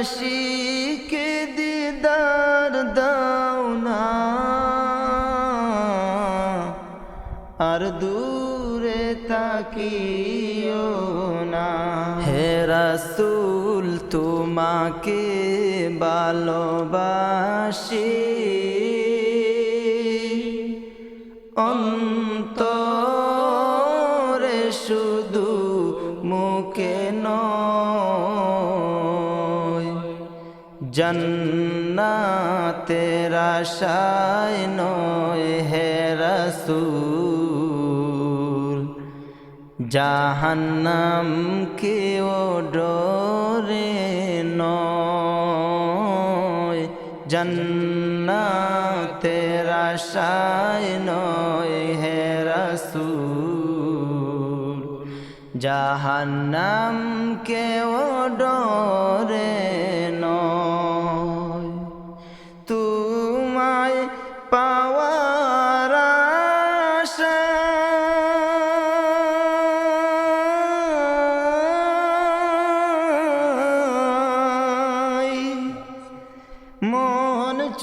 আশিকে দিদার দাও না। আর দূরে তাকিও না। হে রাসূল তোমাকে ভালোবাসি। অন্তরে জন্নাতের আশায় নয় হে রাসূল। জাহান্নাম কেও ডরে নয়, জন্নাতের আশায় নয় হে রাসূল। জাহান্নাম কেও ডরে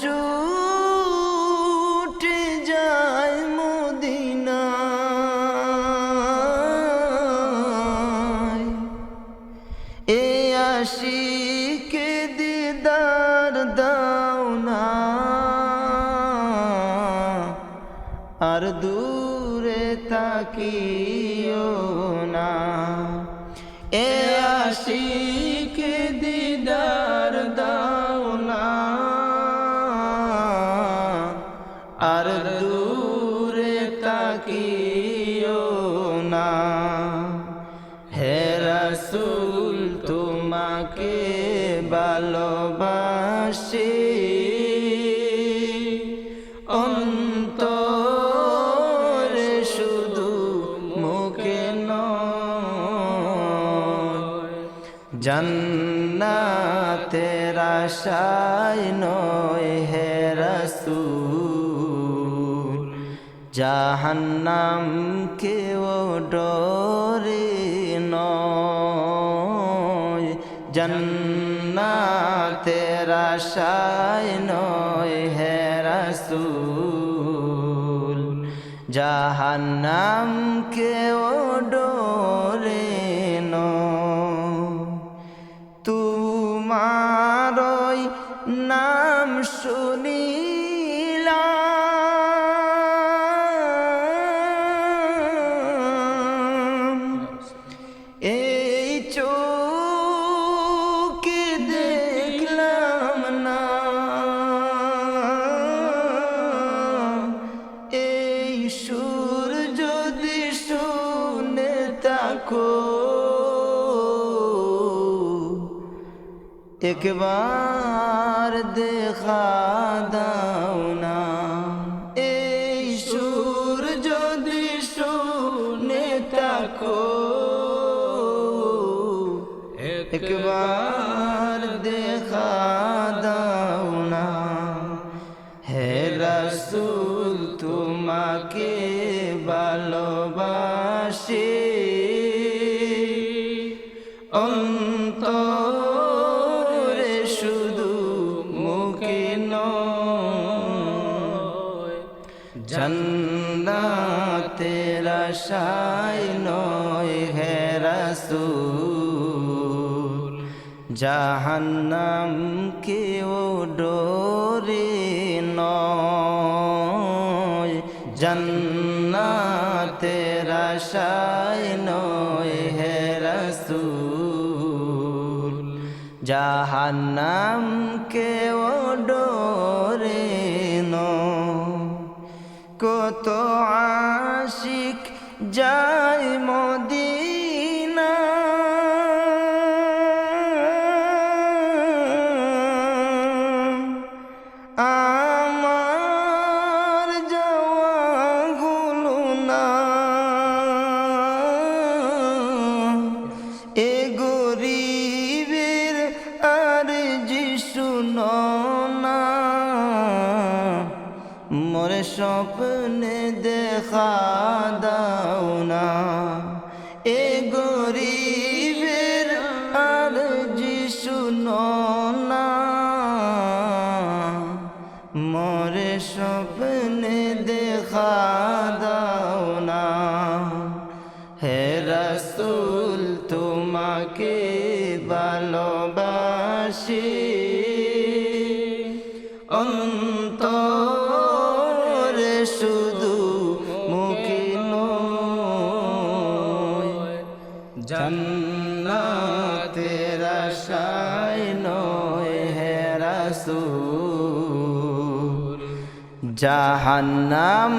ছুটে যায় মদিনায় এ আশিকে তোমাকে ভালোবাসি। অন্তরে শুধু মুখে নয়, জন্নাতের আশায় নয় হে রাসূল। জাহান্নাম কেউ ডরে নয়। জন্নাতের আশায় নয় হে রাসূল। জাহান্নাম কেও ডরে তোমারই নাম শুনিলাম একবার দেখা দাও না এই সুর যদি শুনে থাকো একবার দেখা দাও না হে রাসূল তোমাকে ভালোবাসি অন্তরে আশায় নয় হে জাহান্নাম কেউ ডরে নয়, জন্নাতের নয় হে জাহান্নাম কেউ ডরে নয়। কত আশিক যায় মদিনা। আমার যাওয়া হলো না। এ গরিবের আর যিশু না। মোরে স্বপ্নে দেখা দাও না। এ গরিবের আর শুনো না মরে স্বপ্নে দেখা দাও না। হে রসুল, তোমাকে ভালোবাসি। জন্নাতের আশায় নয় হে রাসূল। জাহান্নাম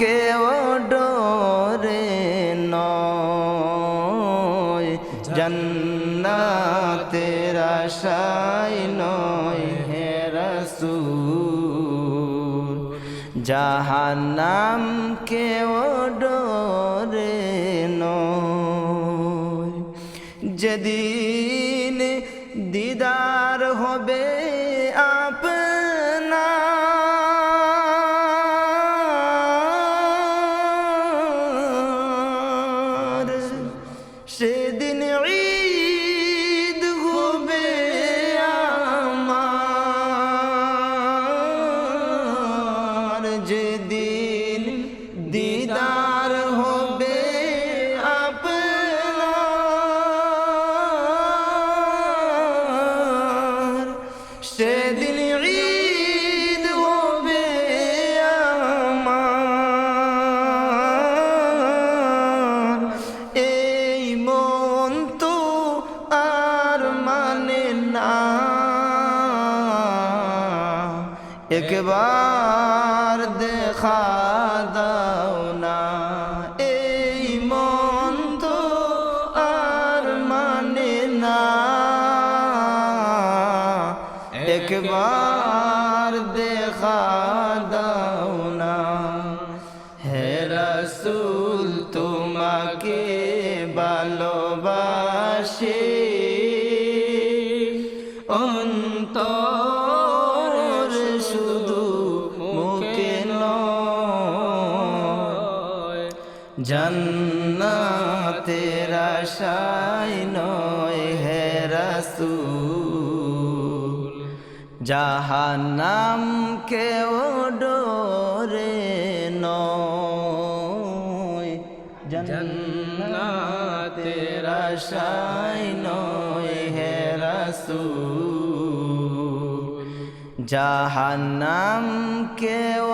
কেও ডরে নয়, জন্নাতের আশায় নয় হে রাসূল। জাহান্নাম কেও ডরে যেদিন দিদার হবে আপনার সেদিন সেদিন ঈদ হবে আমার। এই মন তো আর মানে না। একবার দেখা একবার দেখা দাও না। হে রসুল, তোমাকে ভালোবাসে। শুধু মুখে জন্নাতের আশায় নয়। হে রাসূল জাহান্নাম কেও ডোরে নয় জন্নাতের আশায় নয় হে রাসূল। জাহান্নাম কেও